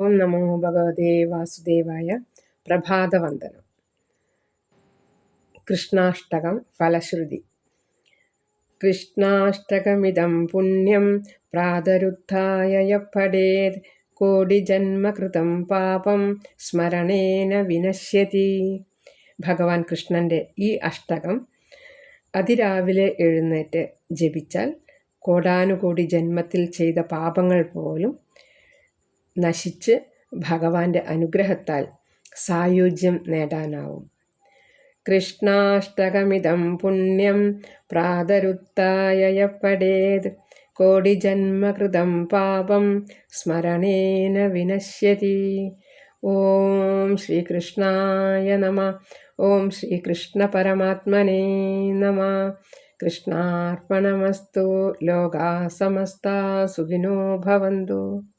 ഓം നമോ ഭഗവതേ വാസുദേവായ പ്രഭാതവന്ദനം. കൃഷ്ണാഷ്ടകം ഫലശ്രുതി. കൃഷ്ണാഷ്ടകമിതം പുണ്യം പ്രാതരുദ്ധായ പഠേത് കോടിജന്മകൃതം പാപം സ്മരണേന വിനശ്യതി. ഭഗവാൻ കൃഷ്ണന്റെ ഈ അഷ്ടകം അതിരാവിലെ എഴുന്നേറ്റ് ജപിച്ചാൽ കോടാനുകോടി ജന്മത്തിൽ ചെയ്ത പാപങ്ങൾ പോലും നശിച്ച് ഭഗവാന്റെ അനുഗ്രഹത്താൽ സായുജ്യം നേടാനാവും. കൃഷ്ണാഷ്ടകമിതം പുണ്യം പ്രാതരുത്തായയപ്പെടേത്. കോടി ജന്മകൃതം പാപം സ്മരണേന വിനശ്യതി. ഓം ശ്രീകൃഷ്ണായ നമ. ഓം ശ്രീകൃഷ്ണ പരമാത്മനേ നമ. കൃഷ്ണാർപ്പണമസ്തു. ലോകാ സമസ്ത സുഖിനോ ഭവന്തു.